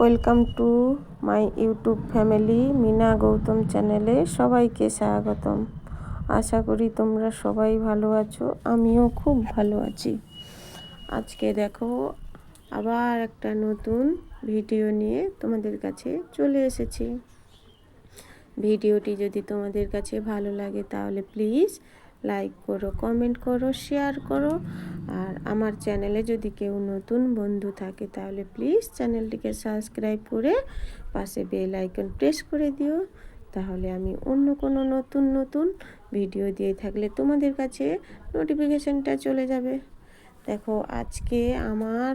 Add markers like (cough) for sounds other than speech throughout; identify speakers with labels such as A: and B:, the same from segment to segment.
A: Welcome to my YouTube family, Mina Gautam চ্যানেলে সবাইকে স্বাগতম। আশা করি তোমরা সবাই ভালো আছো, আমিও খুব ভালো আছি। আজকে দেখো, আবার একটা নতুন ভিডিও নিয়ে তোমাদের কাছে চলে এসেছি। ভিডিওটি যদি তোমাদের কাছে ভালো লাগে তাহলে প্লিজ লাইক করো কমেন্ট করো শেয়ার করো। আর আমার চ্যানেলে যদি কেউ নতুন বন্ধু থাকে, তাহলে প্লিজ চ্যানেলটিকে সাবস্ক্রাইব করে পাশে বেল আইকন প্রেস করে দিও। তাহলে আমি অন্য কোনো নতুন নতুন ভিডিও দিয়ে থাকলে তোমাদের কাছে নোটিফিকেশানটা চলে যাবে। দেখো, আজকে আমার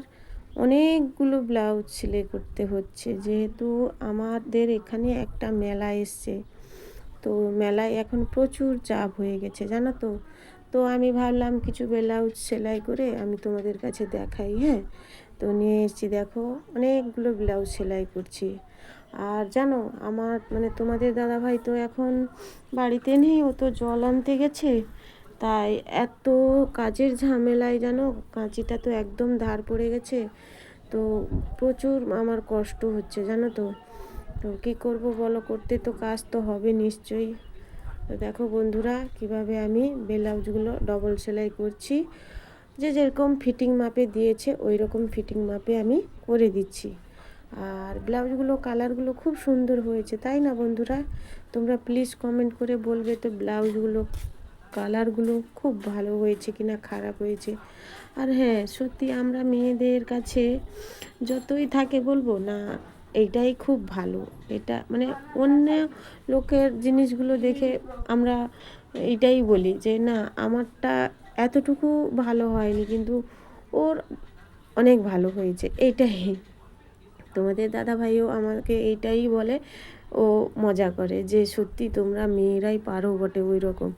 A: অনেকগুলো ব্লাউজ সেলাই করতে হচ্ছে। যেহেতু আমাদের এখানে একটা মেলা এসছে তো মেলায় এখন প্রচুর চাপ হয়ে গেছে, জানো তো। তো আমি ভাবলাম কিছু ব্লাউজ সেলাই করে আমি তোমাদের কাছে দেখাই হ্যাঁ? তো নিয়ে এসেছি, দেখো, অনেকগুলো ব্লাউজ সেলাই করছি। আর জানো, আমার মানে তোমাদের দাদাভাই তো এখন বাড়িতে নেই, ও তো জল আনতে গেছে। তাই এত কাজের ঝামেলায় জানো, কাঁচিটা তো একদম ধার পড়ে গেছে। তো প্রচুর আমার কষ্ট হচ্ছে, জানো তো। কী করব বলো? করতে তো কাজ তো হবে নিশ্চয়ই। তো দেখো বন্ধুরা, কীভাবে আমি ব্লাউজগুলো ডবল সেলাই করছি। যে যেরকম ফিটিং মাপে দিয়েছে ওই রকম ফিটিং মাপে আমি করে দিচ্ছি। আর ব্লাউজগুলো, কালারগুলো খুব সুন্দর হয়েছে, তাই না বন্ধুরা? তোমরা প্লিজ কমেন্ট করে বলবে তো ব্লাউজগুলো, কালারগুলো খুব ভালো হয়েছে কি না খারাপ হয়েছে। আর হ্যাঁ সত্যি আমরা মেয়েদের কাছে যতই থাকে বলব না এইটাই খুব ভালো। এটা মানে অন্য লোকের জিনিসগুলো দেখে আমরা এইটাই বলি যে, না, আমারটা এতটুকু ভালো হয়নি, কিন্তু ওর অনেক ভালো হয়েছে। এইটাই। তোমাদের দাদা ভাইও আমাকে এইটাই বলে, ও মজা করে যে, সত্যি তোমরা মেয়েরাই পারো বটে ওই রকম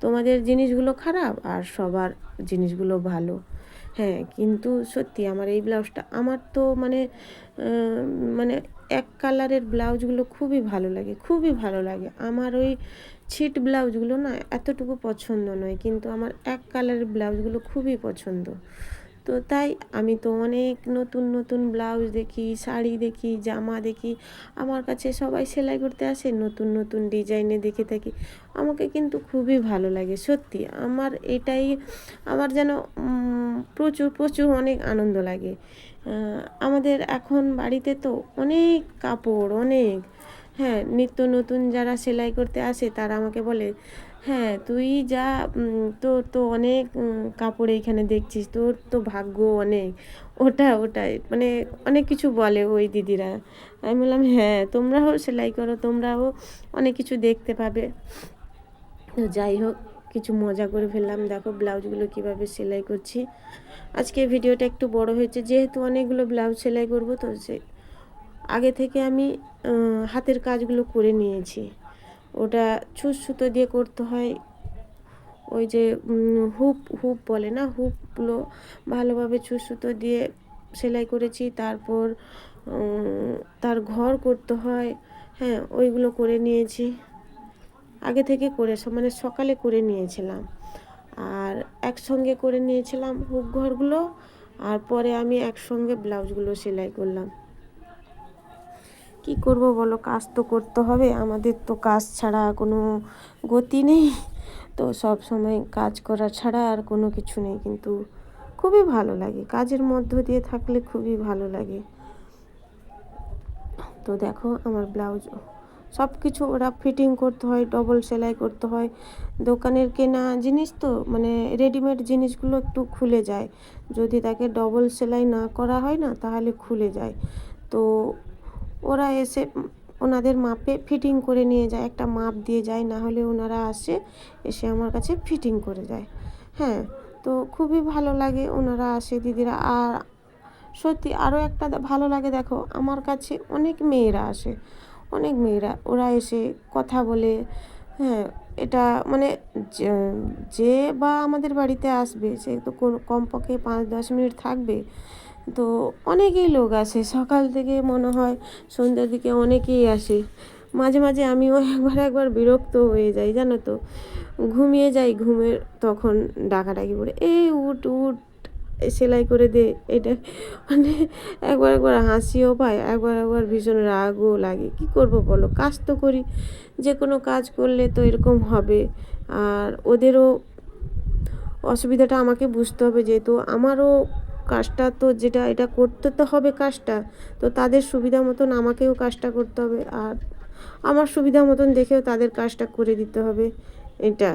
A: তোমাদের জিনিসগুলো খারাপ আর সবার জিনিসগুলো ভালো। হ্যাঁ কিন্তু সত্যি আমার এই ব্লাউজটা আমার তো মানে মানে এক কালারের ব্লাউজগুলো খুবই ভালো লাগে, খুবই ভালো লাগে। আমার ওই ছিট ব্লাউজগুলো না এতটুকু পছন্দ নয়, কিন্তু আমার এক কালারের ব্লাউজগুলো খুবই পছন্দ। তো তাই আমি তো অনেক নতুন নতুন ব্লাউজ দেখি, শাড়ি দেখি, জামা দেখি। আমার কাছে সবাই সেলাই করতে আসে, নতুন নতুন ডিজাইনে দেখে থাকি। আমাকে কিন্তু খুবই ভালো লাগে, সত্যি। আমার এটাই, আমার যেন প্রচুর প্রচুর অনেক আনন্দ লাগে। আমাদের এখন বাড়িতে তো অনেক কাপড়, অনেক হ্যাঁ নিত্য নতুন যারা সেলাই করতে আসে তারা আমাকে বলে হ্যাঁ তুই যা তোর তো অনেক কাপড় এইখানে দেখছিস, তোর তো ভাগ্য অনেক। ওটা, ওটাই মানে অনেক কিছু বলে ওই দিদিরা। আমি বললাম হ্যাঁ তোমরাও সেলাই করো, তোমরাও অনেক কিছু দেখতে পাবে। তো যাই হোক, কিছু মজা করে ফেললাম। দেখো ব্লাউজগুলো কীভাবে সেলাই করছি। আজকে ভিডিওটা একটু বড় হয়েছে, যেহেতু অনেকগুলো ব্লাউজ সেলাই করব, তো সে আগে থেকে আমি হাতের কাজগুলো করে নিয়েছি। ওটা ছুঁচ সুতো দিয়ে করতে হয়। ওই যে হুপ হুপ বলে না, হুপগুলো ভালোভাবে ছুঁচ সুতো দিয়ে সেলাই করেছি। তারপর তার ঘর করতে হয়। হ্যাঁ ওইগুলো করে নিয়েছি। আগে থেকে করে মানে সকালে করে নিয়েছিলাম। আর একসঙ্গে করে নিয়েছিলাম হুক ঘরগুলো। আর পরে আমি একসঙ্গে ব্লাউজগুলো সেলাই করলাম। কি করব বলো? কাজ তো করতে হবে। আমাদের তো কাজ ছাড়া কোনো গতি নেই। তো সব সময় কাজ করা ছাড়া আর কোনো কিছু নেই। কিন্তু খুবই ভালো লাগে। কাজের মধ্য দিয়ে থাকলে খুবই ভালো লাগে। তো দেখো আমার ব্লাউজ। সব কিছু ওরা ফিটিং করতে হয় ডবল সেলাই করতে হয়। দোকানের কেনা জিনিস তো মানে রেডিমেড জিনিসগুলো একটু খুলে যায়। যদি তাকে ডবল সেলাই না করা হয় না, তাহলে খুলে যায়। তো ওরা এসে ওনাদের মাপে ফিটিং করে নিয়ে যায়। একটা মাপ দিয়ে যায়, না হলে ওনারা আসে, এসে আমার কাছে ফিটিং করে যায় হ্যাঁ তো খুবই ভালো লাগে ওনারা আসে দিদিরা। আর সত্যি আরও একটা ভালো লাগে দেখো, আমার কাছে অনেক মেয়েরা আসে। অনেক মেয়েরা, ওরা এসে কথা বলে হ্যাঁ এটা মানে যে বা আমাদের বাড়িতে আসবে, সে তো কমপক্ষে পাঁচ দশ মিনিট থাকবে। তো অনেকেই লোক আসে, সকাল থেকে মনে হয় সন্ধ্যার দিকে অনেকেই আসে। মাঝে মাঝে আমিও (laughs) একবার একবার বিরক্ত হয়ে যাই, জানো তো। ঘুমিয়ে যাই, ঘুমের তখন ডাকাডাকি পড়ে এই উঠ উঠ, সেলাই করে দে। এটা মানে একবার একবার হাসিও পায়, একবার একবার ভীষণ রাগও লাগে। কি করব বলো? কাজ তো করি, যে কোনো কাজ করলে তো এরকম হবে। আর ওদেরও অসুবিধাটা আমাকে বুঝতে হবে, যেহেতু আমারও কাজটা তো যেটা, এটা করতে তো হবে কাজটা। তো তাদের সুবিধা মতন আমাকেও কাজটা করতে হবে। আর আমার সুবিধা মতন দেখেও তাদের কাজটা করে দিতে হবে। এটা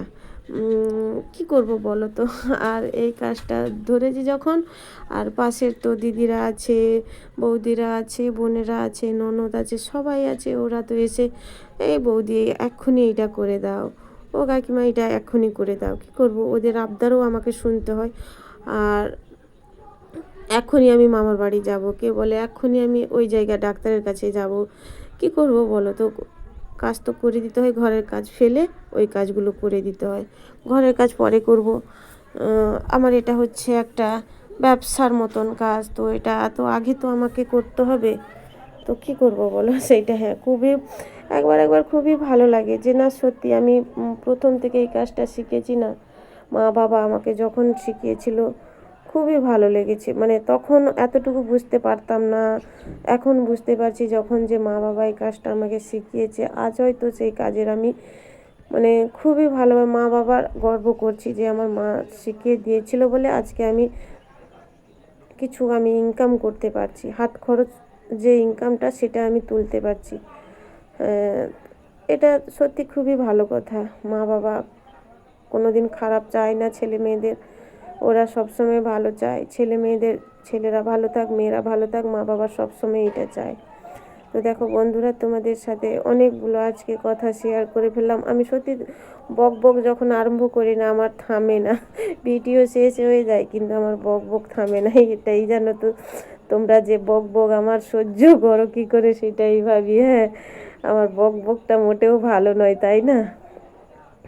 A: কি করব বলো তো? (laughs) আর এই কাজটা ধরেছি যখন, আর পাশের তো দিদিরা আছে, বৌদিরা আছে, বোনেরা আছে, ননদ আছে, সবাই আছে, ওরা তো এসে, এই বৌদি, এক্ষুনি এইটা করে দাও। ও কাকিমা, এটা এক্ষুনি করে দাও। কি করব? ওদের আবদারও আমাকে শুনতে হয়। আর এখনই আমি মামার বাড়ি যাব। কে বলে, এখনই আমি ওই জায়গা ডাক্তারের কাছে যাব। কি করব বলো তো? কাজ তো করে দিতে হয়, ঘরের কাজ ফেলে ওই কাজগুলো করে দিতে হয়। ঘরের কাজ পরে করব। আমার এটা হচ্ছে একটা ব্যবসার মতন কাজ, তো এটা তো আগে তো আমাকে করতে হবে। তো কি করব বলো? (laughs) সেইটা হ্যাঁ খুবই, একবার একবার খুবই ভালো লাগে যে না, সত্যি আমি প্রথম থেকে এই কাজটা শিখেছি না। মা বাবা আমাকে যখন শিখিয়েছিল খুবই ভালো লেগেছে। মানে তখন এতটুকু বুঝতে পারতাম না। এখন বুঝতে পারছি যখন যে মা বাবা এই কাজটা আমাকে শিখিয়েছে, আজ হয়তো সেই কাজের আমি মানে খুবই ভালো মা বাবার গর্ব করছি যে আমার মা শিখিয়ে দিয়েছিল বলে আজকে আমি কিছু আমি ইনকাম করতে পারছি। হাত খরচ যে ইনকামটা সেটা আমি তুলতে পারছি। এটা সত্যি খুবই ভালো কথা। মা বাবা কোনো দিন খারাপ চায় না ছেলে মেয়েদের। ওরা সবসময় ভালো চায়। ছেলে মেয়েদের, ছেলেরা ভালো থাক, মেয়েরা ভালো থাক, মা বাবা সবসময় এটা চায়। তো দেখো বন্ধুরা, তোমাদের সাথে অনেকগুলো আজকে কথা শেয়ার করে ফেললাম। আমি সত্যি বক বক যখন আরম্ভ করি না, আমার থামে না। ভিডিও শেষ হয়ে যায়, কিন্তু আমার বক বক থামে না, এটাই জানো তো। তোমরা যে বক বক আমার সহ্য করো, কী করে সেটাই ভাবি হ্যাঁ। আমার বক বকটা মোটেও ভালো নয়, তাই না?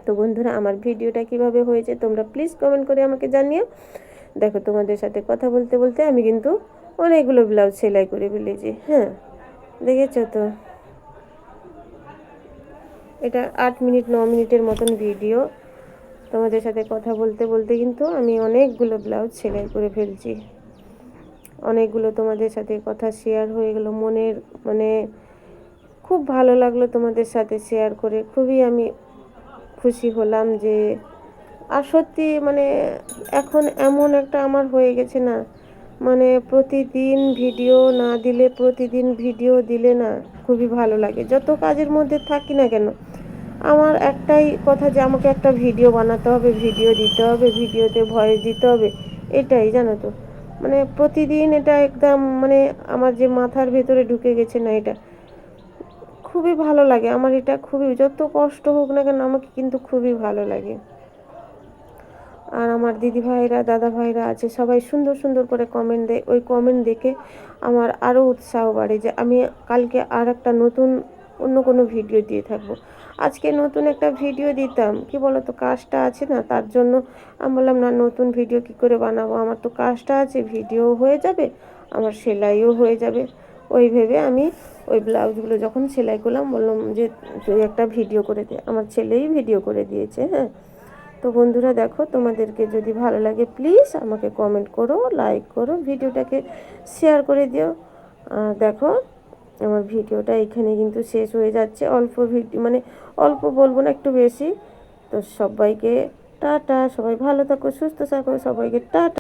A: তো বন্ধুরা, আমার ভিডিওটা কীভাবে হয়েছে তোমরা প্লিজ কমেন্ট করে আমাকে জানিও। দেখো, তোমাদের সাথে কথা বলতে বলতে আমি কিন্তু অনেকগুলো ব্লাউজ সেলাই করে ফেলেছি হ্যাঁ? দেখেছ তো? এটা আট মিনিট, ন মিনিটের মতন ভিডিও তোমাদের সাথে কথা বলতে বলতে কিন্তু আমি অনেকগুলো ব্লাউজ সেলাই করে ফেলছি। অনেকগুলো তোমাদের সাথে কথা শেয়ার হয়ে গেলো, মনের মানে খুব ভালো লাগল তোমাদের সাথে শেয়ার করে। খুবই আমি খুশি হলাম যে, আর সত্যি মানে এখন এমন একটা আমার হয়ে গেছে না মানে প্রতিদিন ভিডিও না দিলে, প্রতিদিন ভিডিও দিলে না খুবই ভালো লাগে। যত কাজের মধ্যে থাকি না কেন, আমার একটাই কথা যে আমাকে একটা ভিডিও বানাতে হবে, ভিডিও দিতে হবে, ভিডিওতে ভয়েস দিতে হবে, এটাই জানো তো। মানে প্রতিদিন এটা একদম মানে আমার যে মাথার ভেতরে ঢুকে গেছে না এটা খুবই ভালো লাগে। আমার এটা খুবই, যত কষ্ট হোক না কেন আমাকে কিন্তু খুবই ভালো লাগে। আর আমার দিদি ভাইরা, দাদা ভাইরা আছে, সবাই সুন্দর সুন্দর করে কমেন্ট দেয়। ওই কমেন্ট দেখে আমার আরও উৎসাহ বাড়ে যে আমি কালকে আর একটা নতুন, অন্য কোনো ভিডিও দিয়ে থাকব। আজকে নতুন একটা ভিডিও দিতাম। কি বলো তো কাজটা আছে না, তার জন্য আমি বললাম, না, নতুন ভিডিও কি করে বানাবো? আমার তো কাজটা আছে ভিডিও হয়ে যাবে, আমার সেলাইও হয়ে যাবে। ওই ভেবে আমি ওই ব্লাউজগুলো যখন সেলাই করলাম, বললাম যে, তুই একটা ভিডিও করে দে। আমার ছেলেই ভিডিও করে দিয়েছে হ্যাঁ। তো বন্ধুরা দেখো, তোমাদেরকে যদি ভালো লাগে, প্লিজ আমাকে কমেন্ট করো লাইক করো, ভিডিওটাকে শেয়ার করে দিও। দেখো, আমার ভিডিওটা এখানে কিন্তু শেষ হয়ে যাচ্ছে, অল্প ভিডিও মানে অল্প বলব না, একটু বেশি। তো সবাইকে টাটা, সবাই ভালো থাকো, সুস্থ থাকো, সবাইকে টাটা।